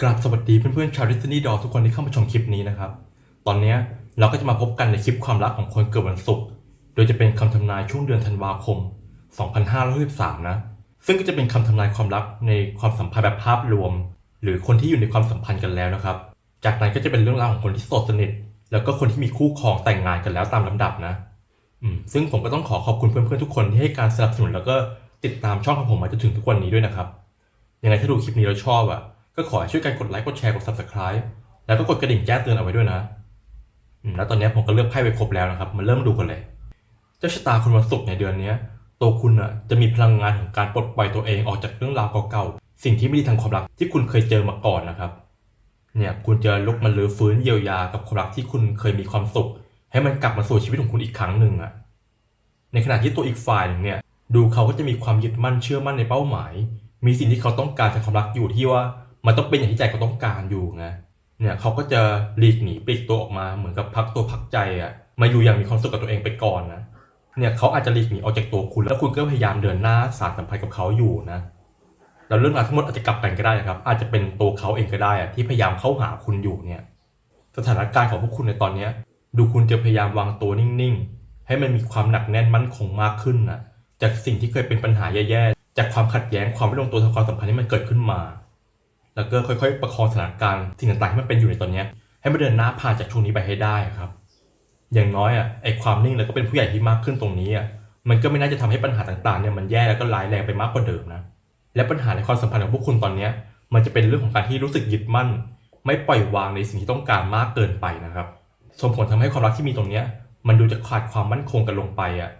กราบสวัสดีเพื่อนๆชาวดิสนีย์ดอทุกคนที่เข้ามาชมคลิปนี้นะครับ ตอนนี้เราก็จะมาพบกันในคลิปความรักของคนเกิดวันศุกร์ โดยจะเป็นคำทำนายช่วงเดือนธันวาคม 2563 นะ ซึ่งก็จะเป็นคำทำนายความรักในความสัมพันธ์แบบภาพรวม หรือคนที่อยู่ในความสัมพันธ์กันแล้วนะครับ จากนั้นก็จะเป็นเรื่องราวของคนที่โสดสนิท แล้วก็คนที่มีคู่ครองแต่งงานกันแล้วตามลำดับนะ อืม ซึ่งผมก็ต้องขอขอบคุณเพื่อนๆทุกคนที่ให้การสนับสนุนแล้วก็ติดตามช่องของผมมาจนถึงทุกวันนี้ด้วยนะครับ ยังไงถ้าดูคลิปนี้แล้วชอบอะ ก็ขอให้ช่วยกันกดไลค์กดแชร์กด subscribe แล้วก็กดกระดิ่งแจ้งเตือนเอาไว้ด้วยนะแล้วตอนนี้ผมก็เลือกไพ่ไปครบแล้วนะครับมาเริ่มดูกันเลย เจ้าชะตาคนวันศุกร์ในเดือนนี้ตัวคุณอะจะมีพลังงานของการปลดปล่อยตัวเองออกจากเรื่องราวเก่าๆสิ่งที่ไม่ดีทางความรักที่คุณเคยเจอมาก่อนนะครับ เนี่ยคุณจะลุกมาลื้อฟื้นเยียวยากับความรักที่คุณเคยมีความสุข ให้มันกลับมาสู่ชีวิตของคุณอีกครั้งหนึ่งอะ ในขณะที่ตัวอีกฝ่ายหนึ่งเนี่ย ดูเขาก็จะมีความยึดมั่นเชื่อมั่นในเป้าหมาย มีสิ่งที่เขาต้องการจากความรักอยู่ที่ว่า มันต้องเป็นอย่างที่ใจเขาต้องการอยู่ไงเนี่ยเขาก็จะหลีกหนีปลีกตัวออกมาเหมือนกับพักตัวพักใจอะมาอยู่อย่างมีความสุขกับตัวเองไปก่อนนะเนี่ยเขาอาจจะหลีกหนีออกจากตัวคุณ แล้วคุณก็พยายามเดินหน้าสานสัมพันธ์กับเขาอยู่นะแล้วเรื่องราวทั้งหมดอาจจะกลับกันก็ได้นะครับ อาจจะเป็นตัวเขาเองก็ได้อะที่พยายามเข้าหาคุณอยู่เนี่ย สถานการณ์ของพวกคุณในตอนเนี้ย ดูคุณจะพยายามวางตัวนิ่งๆ ให้มันมีความหนักแน่นมั่นคงมากขึ้นนะจากสิ่งที่เคยเป็นปัญหาแย่ๆจากความขัดแย้งความไม่ลงตัวทางความสัมพันธ์ที่มันเกิดขึ้นมา แล้วก็ค่อยๆ ประคองสถานการณ์สิ่งต่างๆที่มันเป็นอยู่ในตอนนี้ให้มันเดินหน้าผ่านจากช่วงนี้ไปให้ได้ครับ อย่างน้อยอะไอความนิ่งแล้วก็เป็นผู้ใหญ่ที่มากขึ้นตรงนี้อะมันก็ไม่น่าจะทำให้ปัญหาต่างๆเนี่ยมันแย่แล้วก็ร้ายแรงไปมากกว่าเดิมนะและปัญหาในความสัมพันธ์ของพวกคุณตอนเนี้มันจะเป็นเรื่องของการที่รู้สึกยึดมั่น ไม่ปล่อยวางในสิ่งที่ต้องการมากเกินไปนะครับส่งผลทำให้ความรักที่มีตรงเนี้ย มันดูจะขาดความมั่นคงกันลงไปอะ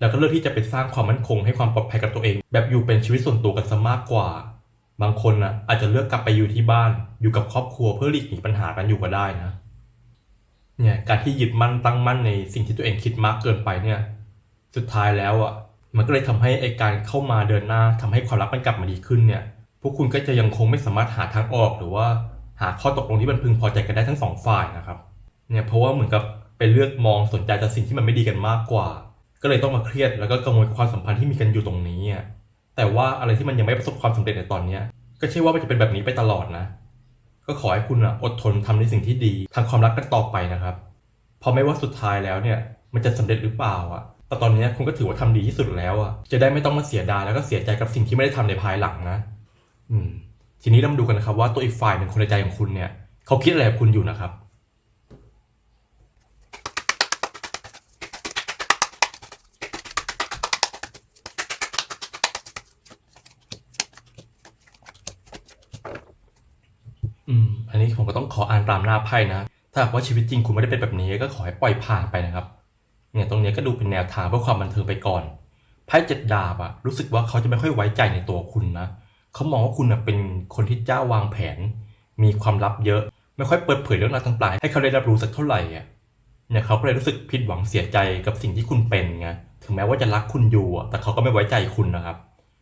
แล้วก็เลือกที่จะไปสร้างความมั่นคงให้ความปลอดภัยกับตัวเอง แบบอยู่เป็นชีวิตส่วนตัวกันซะมากกว่า บางคนนะอาจจะเลือกกลับไปอยู่ที่บ้านอยู่กับครอบครัวเพื่อหลีกหนีปัญหากันอยู่ก็ได้นะเนี่ยการที่ยึดมั่นตั้งมั่นในสิ่งที่ตัวเองคิดมากเกินไปเนี่ย สุดท้ายแล้วอะมันก็เลยทำให้ไอการเข้ามาเดินหน้าทำให้ความรักมันกลับมาดีขึ้นเนี่ยพวกคุณก็จะยังคงไม่สามารถหาทางออกหรือว่าหาข้อตกลงที่มันพึงพอใจกันได้ทั้งสองฝ่ายนะครับเนี่ยเพราะว่าเหมือนกับไปเลือกมองสนใจแต่สิ่งที่มันไม่ดีกันมากกว่า ก็เลยต้องมาเครียดแล้วก็กังวลความสัมพันธ์ที่มีกันอยู่ตรงนี้อะ แต่ว่าอะไรที่มันยังไม่ประสบความสำเร็จในตอนเนี้ย ก็ใช่ว่ามันจะเป็นแบบนี้ไปตลอดนะ ก็ขอให้คุณอะอดทนทำในสิ่งที่ดีทางความรักกันต่อไปนะครับเพราะไม่ว่าสุดท้ายแล้วเนี่ยมันจะสำเร็จหรือเปล่าอะแต่ตอนนี้คุณก็ถือว่าทำดีที่สุดแล้วอะจะได้ไม่ต้องมาเสียดายแล้วก็เสียใจกับสิ่งที่ไม่ได้ทำในภายหลังนะ อืม ทีนี้เรามาดูกันนะครับว่าตัวอีกฝ่ายหนึ่งคนในใจของคุณเนี่ย เขาคิดอะไรกับคุณอยู่นะครับ ตามหน้าไพ่นะ ถ้าหากว่าชีวิตจริงคุณไม่ได้เป็นแบบนี้ก็ขอให้ปล่อยผ่านไปนะครับ เนี่ยตรงนี้ก็ดูเป็นแนวทางเพื่อความบันเทิงไปก่อน ไพ่เจ็ดดาบอะรู้สึกว่าเขาจะไม่ค่อยไว้ใจในตัวคุณนะ เขามองว่าคุณเป็นคนที่เจ้าวางแผน มีความลับเยอะ ไม่ค่อยเปิดเผยเรื่องราวต่างๆ ให้เขาได้รับรู้สักเท่าไหร่อะเนี่ยเขาก็เลยรู้สึกผิดหวังเสียใจกับสิ่งที่คุณเป็นไง ถึงแม้ว่าจะรักคุณอยู่อะแต่เขาก็ไม่ไว้ใจคุณนะครับ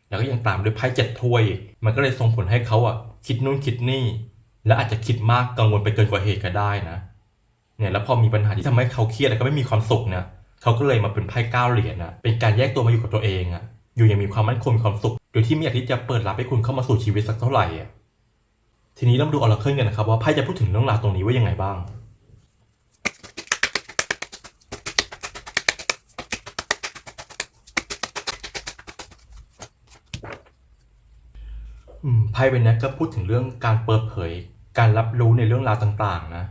แล้วก็ยังตามด้วยไพ่เจ็ดถ้วย มันก็เลยส่งผลให้เขาอะคิดนู่นคิดนี่ และอาจจะคิดมากกังวลไปเกินกว่าเหตุก็ได้นะ เนี่ยแล้วพอมีปัญหาที่ทำให้เขาเครียดแล้วก็ไม่มีความสุขเนี่ยเขาก็เลยมาเป็นไพ่เก้าเหรียญนะเป็นการแยกตัวมาอยู่กับตัวเองอะอยู่อย่างมีความมั่นคงมีความสุขโดยที่ไม่อยากที่จะเปิดรับให้คุณเข้ามาสู่ชีวิตสักเท่าไหร่ทีนี้เรามาดูออร์เคิลกันนะครับว่าไพ่จะพูดถึงเรื่องราวตรงนี้ว่ายังไงบ้าง ไพ่ใบนี้ก็พูดถึงเรื่องการเปิดเผย การรับรู้ในเรื่องราวต่างๆ นะ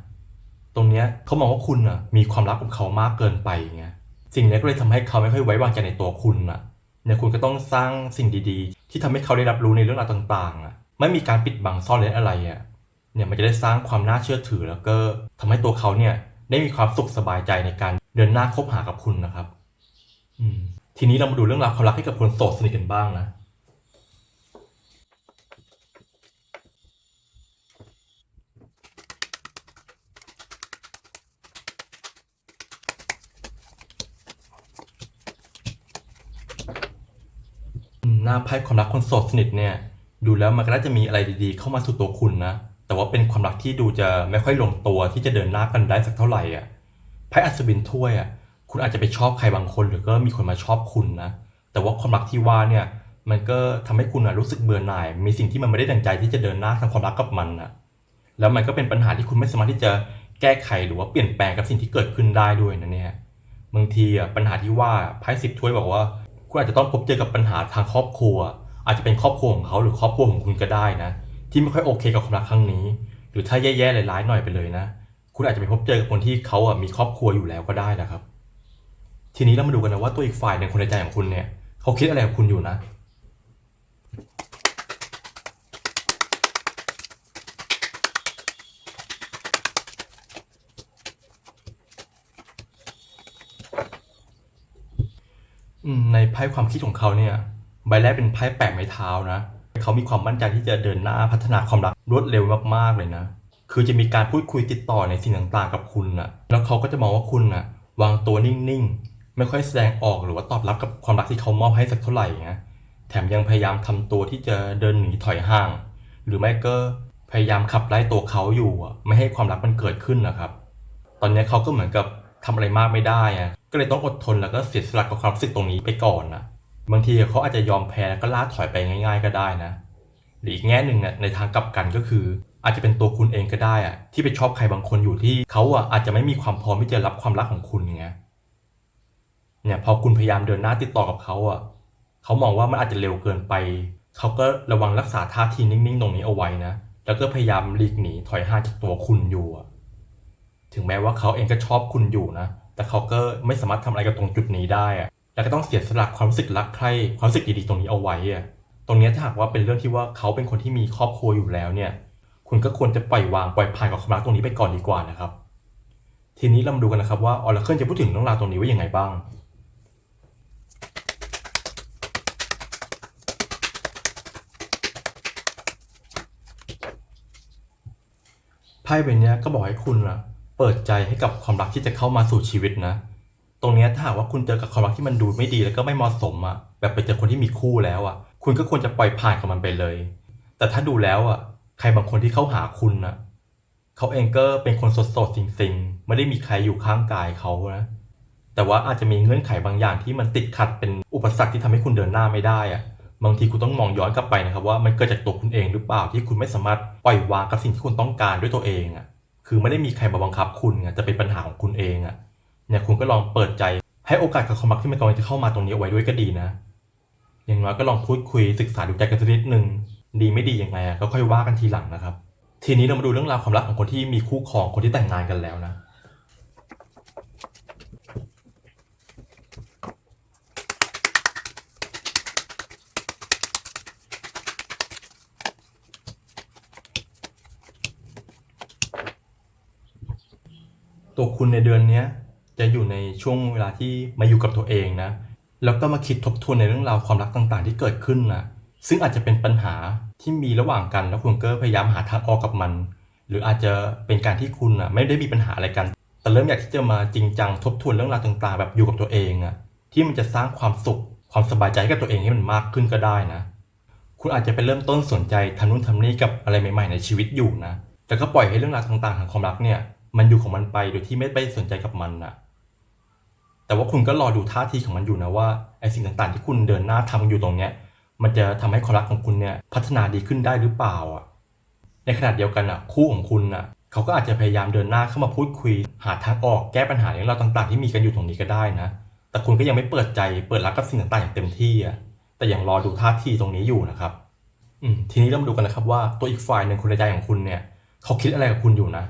ตรงเนี้ยเขามองว่าคุณอะมีความลับกับเขามากเกินไปไงสิ่งนี้ก็เลยทำให้เขาไม่ค่อยไว้วางใจในตัวคุณอะเนี่ยคุณก็ต้องสร้างสิ่งดีๆ ที่ทำให้เขาได้รับรู้ในเรื่องราวต่างๆอะไม่มีการปิดบังซ่อนเร้นอะไรอะเนี่ยมันจะได้สร้างความน่าเชื่อถือแล้วก็ทำให้ตัวเขาเนี่ยได้มีความสุขสบายใจในการเดินหน้าคบหากับคุณนะครับ อืมทีนี้เรามาดูเรื่องราวความรักให้กับคนโสดสนิทกันบ้างนะ น้าไพ่ความรักคนโสดสนิทเนี่ย ดูแล้วมันก็น่าจะมีอะไรดีๆ เข้ามาสู่ตัวคุณนะ แต่ว่าเป็นความรักที่ดูจะไม่ค่อยลงตัวที่จะเดินหน้ากันได้สักเท่าไหร่อะไพ่อัศวินถ้วยอะคุณอาจจะไปชอบใครบางคนหรือก็มีคนมาชอบคุณนะแต่ว่าความรักที่ว่าเนี่ยมันก็ทำให้คุณอะรู้สึกเบื่อหน่าย มีสิ่งที่มันไม่ได้ดังใจที่จะเดินหน้าทำความรักกับมันอะแล้วมันก็เป็นปัญหาที่คุณไม่สามารถที่จะแก้ไขหรือว่าเปลี่ยนแปลงกับสิ่งที่เกิดขึ้นได้ด้วยนะเนี่ยบางทีอะปัญหาที่ว่าไพ่สิบถ้วยบอกว่า คุณอาจจะต้องพบเจอกับปัญหาทางครอบครัว อาจจะเป็นครอบครัวของเขาหรือครอบครัวของคุณก็ได้นะ ที่ไม่ค่อยโอเคกับความรักครั้งนี้ หรือถ้าแย่ๆร้ายๆหน่อยไปเลยนะ คุณอาจจะไปพบเจอกับคนที่เขาอะมีครอบครัวอยู่แล้วก็ได้นะครับ ทีนี้เรามาดูกันนะว่าตัวอีกฝ่ายหนึ่งคนในใจของคุณเนี่ยเขาคิดอะไรกับคุณอยู่นะ อืมในไพ่ความคิดของเขาเนี่ย ใบแรกเป็นไพ่แปะไม้เท้านะเขามีความมั่นใจที่จะเดินหน้าพัฒนาความรักรวดเร็วมากๆเลยนะ คือจะมีการพูดคุยติดต่อในสิ่งต่างๆกับคุณนะแล้วเขาก็จะมองว่าคุณนะวางตัวนิ่งๆ ไม่ค่อยแสดงออกหรือว่าตอบรับกับความรักที่เขามอบให้สักเท่าไหร่นะแถมยังพยายามทำตัวที่จะเดินหนีถอยห่าง หรือไม่ก็พยายามขับไล่ตัวเขาอยู่ไม่ให้ความรักมันเกิดขึ้นนะครับ ตอนนี้เขาก็เหมือนกับทำอะไรมากไม่ได้อะ ก็เลยต้องอดทนแล้วก็เสียสละกับความรู้สึกตรงนี้ไปก่อนนะบางทีเขาอาจจะยอมแพ้แล้วก็ล่าถอยไปง่าย ๆ ก็ได้นะ หรืออีกแง่หนึ่งเนี่ยในทางกลับกันก็คือ อาจจะเป็นตัวคุณเองก็ได้อะที่ไปชอบใครบางคนอยู่ที่เขาอะอาจจะไม่มีความพร้อมที่จะรับความรักของคุณไงเนี่ยพอคุณพยายามเดินหน้าติดต่อกับเขาอะเขามองว่ามันอาจจะเร็วเกินไป เขาก็ระวังรักษาท่าทีนิ่งๆตรงนี้เอาไว้นะแล้วก็พยายามหลีกหนีถอยห่างจากตัวคุณอยู่ถึงแม้ว่าเขาเองก็ชอบคุณอยู่นะ แต่เขาก็ไม่สามารถทำอะไรกับตรงจุดนี้ได้อะแล้วก็ต้องเสียสละความรู้สึกรักใคร่ความรู้สึกดีๆตรงนี้เอาไว้อะตรงนี้ถ้าหากว่าเป็นเรื่องที่ว่าเขาเป็นคนที่มีครอบครัวอยู่แล้วเนี่ย คุณก็ควรจะปล่อยวางปล่อยผ่านกับความรักตรงนี้ไปก่อนดีกว่านะครับ ทีนี้เรามาดูกันนะครับว่าออร์เคิลจะพูดถึงเรื่องราวตรงนี้ว่ายังไงบ้างไพ่ใบนี้ก็บอกให้คุณนะ เปิดใจให้กับความรักที่จะเข้ามาสู่ชีวิตนะ ตรงนี้ถ้าหากว่าคุณเจอกับความรักที่มันดูไม่ดีแล้วก็ไม่เหมาะสมอะ แบบไปเจอคนที่มีคู่แล้วอะ คุณก็ควรจะปล่อยผ่านกับมันไปเลย แต่ถ้าดูแล้วอะ ใครบางคนที่เข้าหาคุณนะเขาเองก็เป็นคนสดๆสิงๆไม่ได้มีใครอยู่ข้างกายเขานะ แต่ว่าอาจจะมีเงื่อนไขบางอย่างที่มันติดขัดเป็นอุปสรรคที่ทำให้คุณเดินหน้าไม่ได้อะบางทีคุณต้องมองย้อนกลับไปนะครับว่ามันเกิดจากตัวคุณเองหรือเปล่าที่คุณไม่สามารถปล่อยวางกับสิ่งที่คุณต้องการด้วยตัวเองอะ คือไม่ได้มีใครมาบังคับคุณไงจะเป็นปัญหาของคุณเองอะเนี่ยคุณก็ลองเปิดใจ ให้โอกาสกับความรักที่มันกำลังจะเข้ามาตรงนี้ไว้ด้วยก็ดีนะ อย่างน้อยก็ลองพูดคุยศึกษาดูใจกันสักนิดนึงดีไม่ดียังไงอะก็ค่อยว่ากันทีหลังนะครับ ทีนี้เรามาดูเรื่องราวความรักของคนที่มีคู่ครองคนที่แต่งงานกันแล้วนะ ตัวคุณในเดือนนี้จะอยู่ในช่วงเวลาที่มาอยู่กับตัวเองนะ แล้วก็มาคิดทบทวนในเรื่องราวความรักต่างๆ ที่เกิดขึ้นนะซึ่งอาจจะเป็นปัญหาที่มีระหว่างกันแล้วคุณก็พยายามหาทางออกกับมัน หรืออาจจะเป็นการที่คุณอะไม่ได้มีปัญหาอะไรกัน แต่เริ่มอยากที่จะมาจริงจังทบทวนเรื่องราวต่างๆ แบบอยู่กับตัวเองอะที่มันจะสร้างความสุขความสบายใจให้กับตัวเองให้มันมากขึ้นก็ได้นะ คุณอาจจะไปเริ่มต้นสนใจทำนู่นทำนี่กับอะไรใหม่ ๆ ในชีวิตอยู่นะ แต่ก็ปล่อยให้เรื่องราวต่างๆทางความรักเนี่ย มันอยู่ของมันไปโดยที่ไม่ไปสนใจกับมันนะแต่ว่าคุณก็รอดูท่าทีของมันอยู่นะว่าไอ้สิ่งต่างๆ ที่คุณเดินหน้าทำอยู่ตรงเนี้ย มันจะทำให้ความรักของคุณเนี่ยพัฒนาดีขึ้นได้หรือเปล่าอะ ในขณะเดียวกันอะ คู่ของคุณอะ เขาก็อาจจะพยายามเดินหน้าเข้ามาพูดคุย หาทางออกแก้ปัญหาเรื่องราวต่าง ๆ ที่มีกันอยู่ตรงนี้ก็ได้นะ แต่คุณก็ยังไม่เปิดใจเปิดรับกับสิ่งต่างๆอย่างเต็มที่อะแต่ยังรอดูท่าทีตรงนี้อยู่นะครับ อืมทีนี้เรามาดูกันนะครับว่าตัวอีกฝ่ายหนึ่งคนในใจของคุณเนี่ย เขาคิดอะไรกับคุณอยู่นะ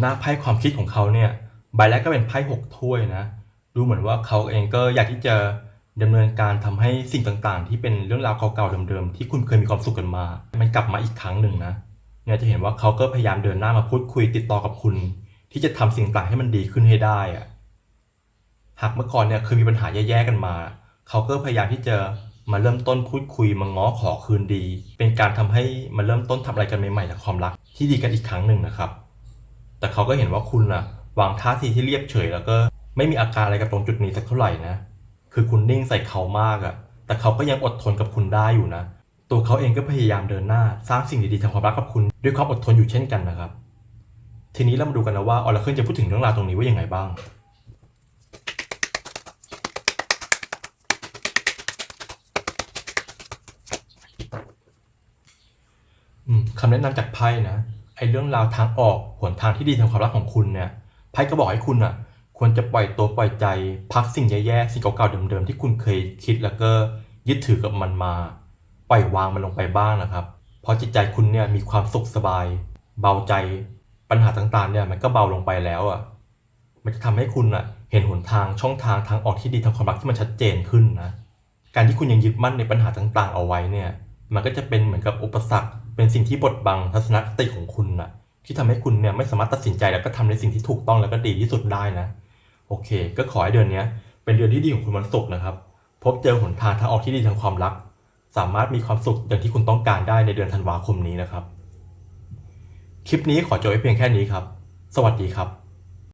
หน้าไพ่ความคิดของเขาเนี่ยใบแรกก็เป็นไพ่หกถ้วยนะดูเหมือนว่าเขาเองก็อยากที่จะดำเนินการทำให้สิ่งต่างๆ ที่เป็นเรื่องราวเก่าๆเดิมๆที่คุณเคยมีความสุขกันมา มันกลับมาอีกครั้งหนึ่งนะเนี่ยจะเห็นว่าเขาก็พยายามเดินหน้ามาพูดคุยติดต่อกับคุณ ที่จะทำสิ่งต่างๆให้มันดีขึ้นให้ได้อะหากเมื่อก่อนเนี่ยเคยมีปัญหาแย่ๆกันมา เขาก็พยายามที่จะมาเริ่มต้นพูดคุยมาง้อขอคืนดี เป็นการทำให้มาเริ่มต้นทำอะไรกันใหม่ๆจากความรักที่ดีกันอีกครั้งหนึ่งนะครับ แต่เขาก็เห็นว่าคุณนะวางท่าทีที่เรียบเฉย แล้วก็ไม่มีอาการอะไรกับตรงจุดนี้สักเท่าไหร่นะ คือคุณนิ่งใส่เขามากอะแต่เขาก็ยังอดทนกับคุณได้อยู่นะ ตัวเขาเองก็พยายามเดินหน้า สร้างสิ่งดีๆทางความรักกับคุณ ด้วยความอดทนอยู่เช่นกันนะครับ ทีนี้เรามาดูกันนะว่าออร์เคิลจะพูดถึงเรื่องราวตรงนี้ว่ายังไงบ้างอืมคำแนะนำจากไพ่นะ เรื่องราวทางออกหนทางที่ดีทางความรักของคุณเนี่ยไพ่ก็บอกให้คุณอะ ควรจะปล่อยตัวปล่อยใจ พักสิ่งแย่ๆสิ่งเก่าๆเดิมๆที่คุณเคยคิดแล้วก็ยึดถือกับมันมา ปล่อยวางมันลงไปบ้างนะครับ เพราะจิตใจคุณเนี่ยมีความสุขสบาย เบาใจปัญหาต่างๆเนี่ยมันก็เบาลงไปแล้วอะ มันจะทำให้คุณอะเห็นหนทางช่องทางทางออกที่ดีทางความรักที่มันชัดเจนขึ้นนะ การที่คุณยังยึดมั่นในปัญหาต่างๆ เอาไว้เนี่ย มันก็จะเป็นเหมือนกับอุปสรรค เป็นสิ่งที่บดบังทัศนคติของคุณนะที่ทำให้คุณเนี่ยไม่สามารถตัดสินใจแล้วก็ทำในสิ่งที่ถูกต้องแล้วก็ดีที่สุดได้นะโอเค ก็ขอให้เดือนนี้เป็นเดือนที่ดีของคุณวันศุกร์นะครับ พบเจอหนทางทางออกที่ดีทางความรัก สามารถมีความสุขอย่างที่คุณต้องการได้ในเดือนธันวาคมนี้นะครับ คลิปนี้ขอจบไว้เพียงแค่นี้ครับ สวัสดีครับ